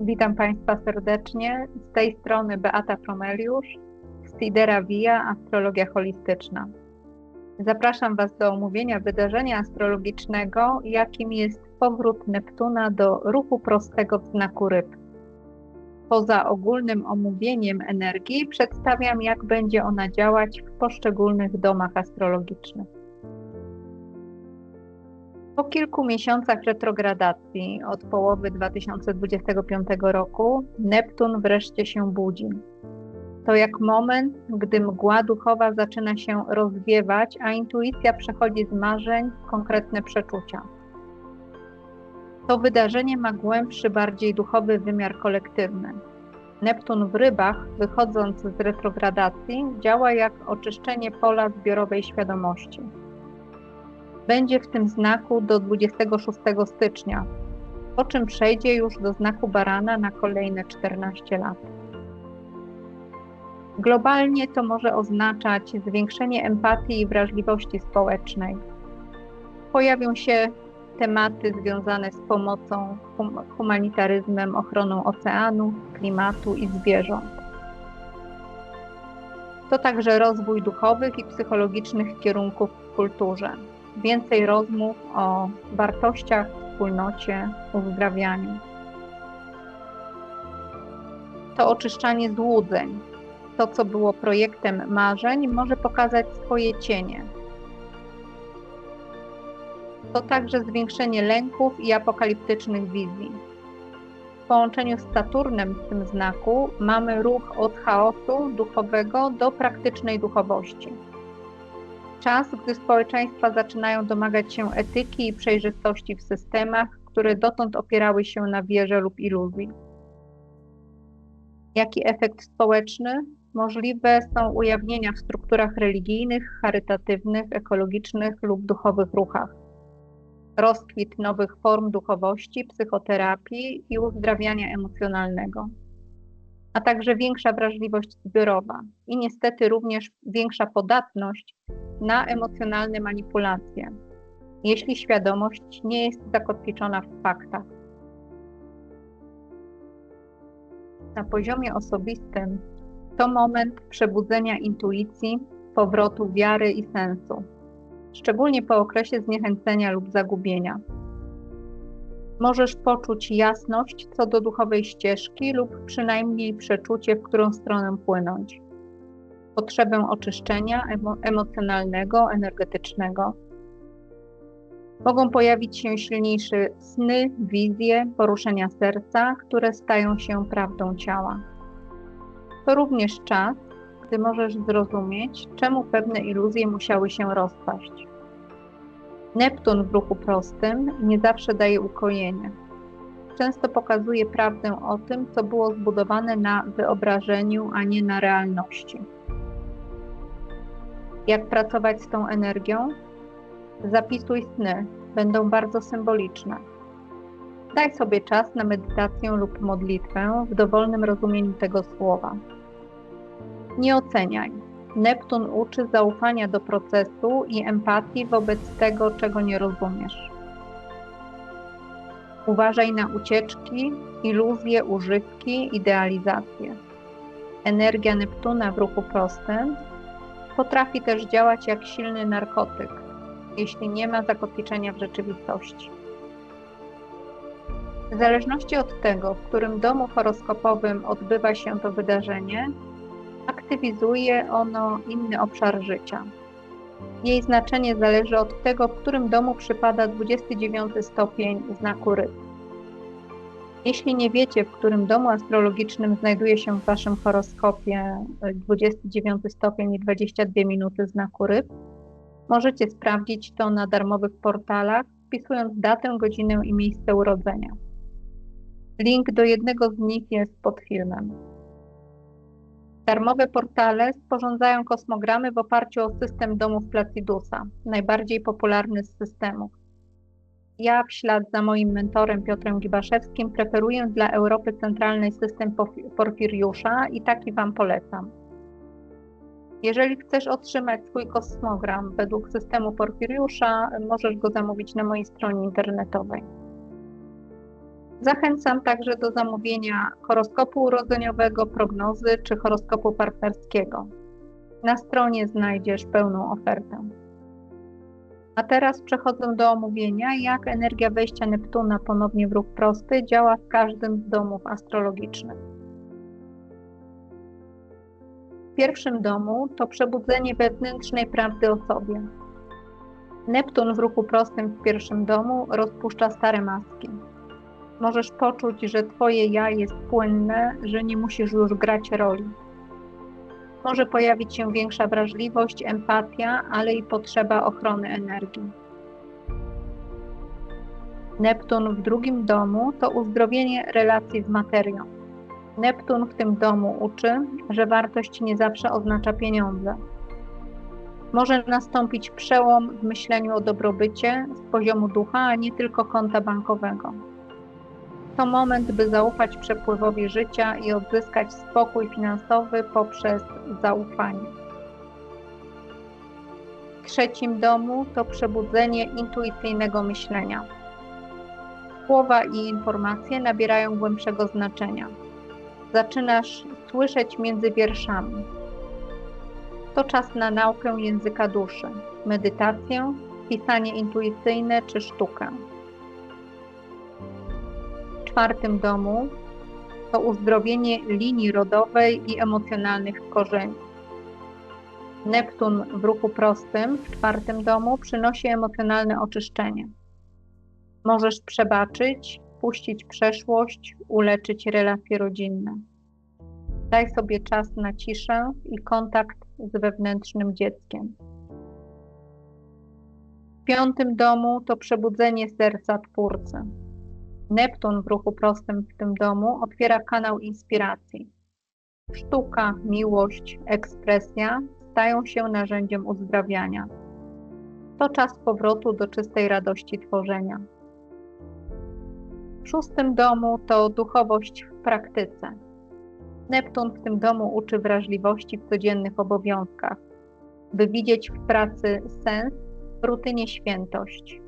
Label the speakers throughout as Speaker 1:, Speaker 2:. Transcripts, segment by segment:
Speaker 1: Witam Państwa serdecznie. Z tej strony Beata Promeliusz, z Tidera Via Astrologia Holistyczna. Zapraszam Was do omówienia wydarzenia astrologicznego, jakim jest powrót Neptuna do ruchu prostego w znaku ryb. Poza ogólnym omówieniem energii, przedstawiam, jak będzie ona działać w poszczególnych domach astrologicznych. Po kilku miesiącach retrogradacji od połowy 2025 roku Neptun wreszcie się budzi. To jak moment, gdy mgła duchowa zaczyna się rozwiewać, a intuicja przechodzi z marzeń w konkretne przeczucia. To wydarzenie ma głębszy, bardziej duchowy wymiar kolektywny. Neptun w rybach, wychodząc z retrogradacji, działa jak oczyszczenie pola zbiorowej świadomości będzie w tym znaku do 26 stycznia, po czym przejdzie już do znaku barana na kolejne 14 lat. Globalnie to może oznaczać zwiększenie empatii i wrażliwości społecznej. Pojawią się tematy związane z pomocą, humanitaryzmem, ochroną oceanu, klimatu i zwierząt. To także rozwój duchowych i psychologicznych kierunków w kulturze więcej rozmów o wartościach, wspólnocie, uzdrawianiu. To oczyszczanie złudzeń, to co było projektem marzeń, może pokazać swoje cienie. To także zwiększenie lęków i apokaliptycznych wizji. W połączeniu z Saturnem w tym znaku mamy ruch od chaosu duchowego do praktycznej duchowości czas, gdy społeczeństwa zaczynają domagać się etyki i przejrzystości w systemach, które dotąd opierały się na wierze lub iluzji. Jaki efekt społeczny? Możliwe są ujawnienia w strukturach religijnych, charytatywnych, ekologicznych lub duchowych ruchach. Rozkwit nowych form duchowości, psychoterapii i uzdrawiania emocjonalnego, a także większa wrażliwość zbiorowa i niestety również większa podatność na emocjonalne manipulacje, jeśli świadomość nie jest zakotwiczona w faktach. Na poziomie osobistym to moment przebudzenia intuicji, powrotu wiary i sensu, szczególnie po okresie zniechęcenia lub zagubienia. Możesz poczuć jasność co do duchowej ścieżki lub przynajmniej przeczucie, w którą stronę płynąć potrzebę oczyszczenia emo emocjonalnego, energetycznego. Mogą pojawić się silniejsze sny, wizje, poruszenia serca, które stają się prawdą ciała. To również czas, gdy możesz zrozumieć, czemu pewne iluzje musiały się rozpaść. Neptun w ruchu prostym nie zawsze daje ukojenie. Często pokazuje prawdę o tym, co było zbudowane na wyobrażeniu, a nie na realności. Jak pracować z tą energią? Zapisuj sny, będą bardzo symboliczne. Daj sobie czas na medytację lub modlitwę w dowolnym rozumieniu tego słowa. Nie oceniaj. Neptun uczy zaufania do procesu i empatii wobec tego, czego nie rozumiesz. Uważaj na ucieczki, iluzje, używki, idealizacje. Energia Neptuna w ruchu prostym Potrafi też działać jak silny narkotyk, jeśli nie ma zakotwiczenia w rzeczywistości. W zależności od tego, w którym domu horoskopowym odbywa się to wydarzenie, aktywizuje ono inny obszar życia. Jej znaczenie zależy od tego, w którym domu przypada 29 stopień znaku ryb. Jeśli nie wiecie, w którym domu astrologicznym znajduje się w Waszym horoskopie 29 stopień i 22 minuty znaku ryb, możecie sprawdzić to na darmowych portalach, wpisując datę, godzinę i miejsce urodzenia. Link do jednego z nich jest pod filmem. Darmowe portale sporządzają kosmogramy w oparciu o system domów Placidusa, najbardziej popularny z systemów. Ja w ślad za moim mentorem Piotrem Gibaszewskim preferuję dla Europy Centralnej system Porfiriusza i taki Wam polecam. Jeżeli chcesz otrzymać swój kosmogram według systemu Porfiriusza, możesz go zamówić na mojej stronie internetowej. Zachęcam także do zamówienia horoskopu urodzeniowego, prognozy czy horoskopu partnerskiego. Na stronie znajdziesz pełną ofertę. A teraz przechodzę do omówienia, jak energia wejścia Neptuna ponownie w ruch prosty działa w każdym z domów astrologicznych. W pierwszym domu to przebudzenie wewnętrznej prawdy o sobie. Neptun w ruchu prostym w pierwszym domu rozpuszcza stare maski. Możesz poczuć, że Twoje ja jest płynne, że nie musisz już grać roli. Może pojawić się większa wrażliwość, empatia, ale i potrzeba ochrony energii. Neptun w drugim domu to uzdrowienie relacji z materią. Neptun w tym domu uczy, że wartość nie zawsze oznacza pieniądze. Może nastąpić przełom w myśleniu o dobrobycie z poziomu ducha, a nie tylko konta bankowego. To moment, by zaufać przepływowi życia i odzyskać spokój finansowy poprzez zaufanie. W trzecim domu to przebudzenie intuicyjnego myślenia. Słowa i informacje nabierają głębszego znaczenia. Zaczynasz słyszeć między wierszami. To czas na naukę języka duszy, medytację, pisanie intuicyjne czy sztukę czwartym domu to uzdrowienie linii rodowej i emocjonalnych korzeni. Neptun w ruchu prostym w czwartym domu przynosi emocjonalne oczyszczenie. Możesz przebaczyć, puścić przeszłość, uleczyć relacje rodzinne. Daj sobie czas na ciszę i kontakt z wewnętrznym dzieckiem. W piątym domu to przebudzenie serca Twórcy. Neptun w ruchu prostym w tym domu otwiera kanał inspiracji. Sztuka, miłość, ekspresja stają się narzędziem uzdrawiania. To czas powrotu do czystej radości tworzenia. W szóstym domu to duchowość w praktyce. Neptun w tym domu uczy wrażliwości w codziennych obowiązkach, by widzieć w pracy sens, w rutynie świętość.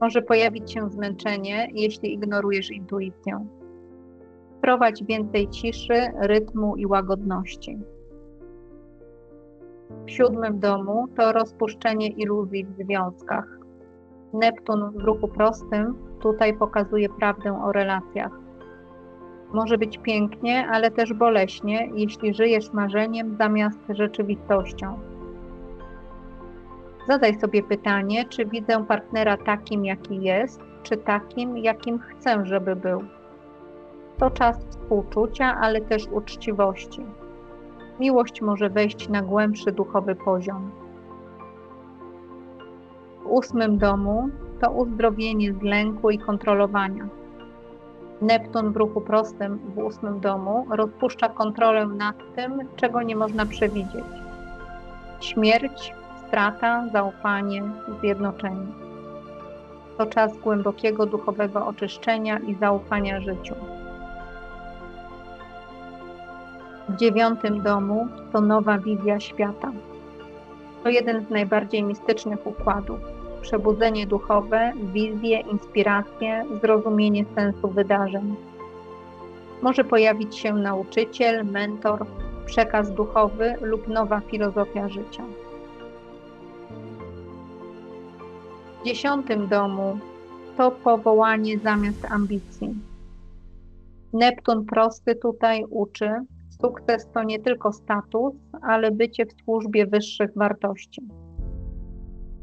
Speaker 1: Może pojawić się zmęczenie, jeśli ignorujesz intuicję. Wprowadź więcej ciszy, rytmu i łagodności. W siódmym domu to rozpuszczenie iluzji w związkach. Neptun w ruchu prostym tutaj pokazuje prawdę o relacjach. Może być pięknie, ale też boleśnie, jeśli żyjesz marzeniem zamiast rzeczywistością. Zadaj sobie pytanie, czy widzę partnera takim, jaki jest, czy takim, jakim chcę, żeby był. To czas współczucia, ale też uczciwości. Miłość może wejść na głębszy duchowy poziom. W ósmym domu to uzdrowienie z lęku i kontrolowania. Neptun w ruchu prostym w ósmym domu rozpuszcza kontrolę nad tym, czego nie można przewidzieć. Śmierć, strata, zaufanie, zjednoczenie. To czas głębokiego duchowego oczyszczenia i zaufania życiu. W dziewiątym domu to nowa wizja świata. To jeden z najbardziej mistycznych układów. Przebudzenie duchowe, wizje, inspiracje, zrozumienie sensu wydarzeń. Może pojawić się nauczyciel, mentor, przekaz duchowy lub nowa filozofia życia. Dziesiątym domu to powołanie zamiast ambicji. Neptun prosty tutaj uczy, sukces to nie tylko status, ale bycie w służbie wyższych wartości.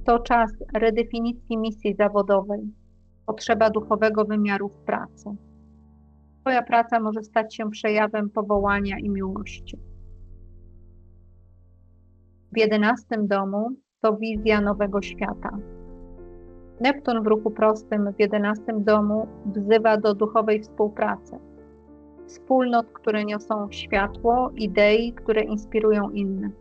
Speaker 1: To czas redefinicji misji zawodowej, potrzeba duchowego wymiaru w pracy. Twoja praca może stać się przejawem powołania i miłości. W jedenastym domu to wizja nowego świata Neptun w ruchu prostym w jedenastym domu wzywa do duchowej współpracy. Wspólnot, które niosą światło, idei, które inspirują innych.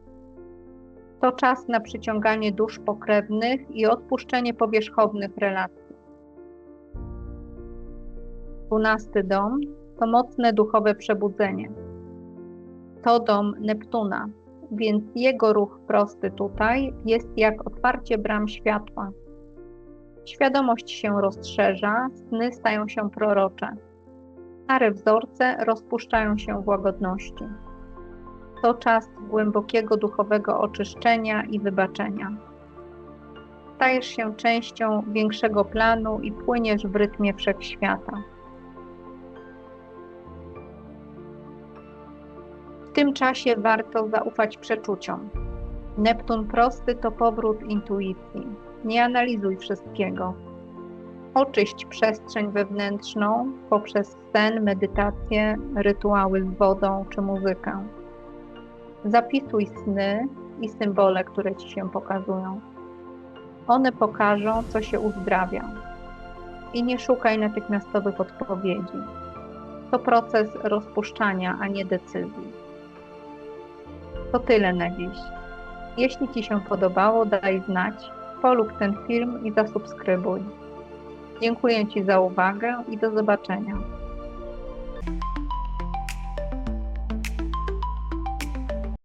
Speaker 1: To czas na przyciąganie dusz pokrewnych i odpuszczenie powierzchownych relacji. Dwunasty dom to mocne duchowe przebudzenie. To dom Neptuna, więc jego ruch prosty tutaj jest jak otwarcie bram światła Świadomość się rozszerza, sny stają się prorocze. Stare wzorce rozpuszczają się w łagodności. To czas głębokiego duchowego oczyszczenia i wybaczenia. Stajesz się częścią większego planu i płyniesz w rytmie wszechświata. W tym czasie warto zaufać przeczuciom. Neptun prosty to powrót intuicji. Nie analizuj wszystkiego. Oczyść przestrzeń wewnętrzną poprzez sen, medytację, rytuały z wodą czy muzykę. Zapisuj sny i symbole, które ci się pokazują. One pokażą, co się uzdrawia. I nie szukaj natychmiastowych odpowiedzi. To proces rozpuszczania, a nie decyzji. To tyle na dziś. Jeśli Ci się podobało, daj znać, polub ten film i zasubskrybuj. Dziękuję Ci za uwagę i do zobaczenia.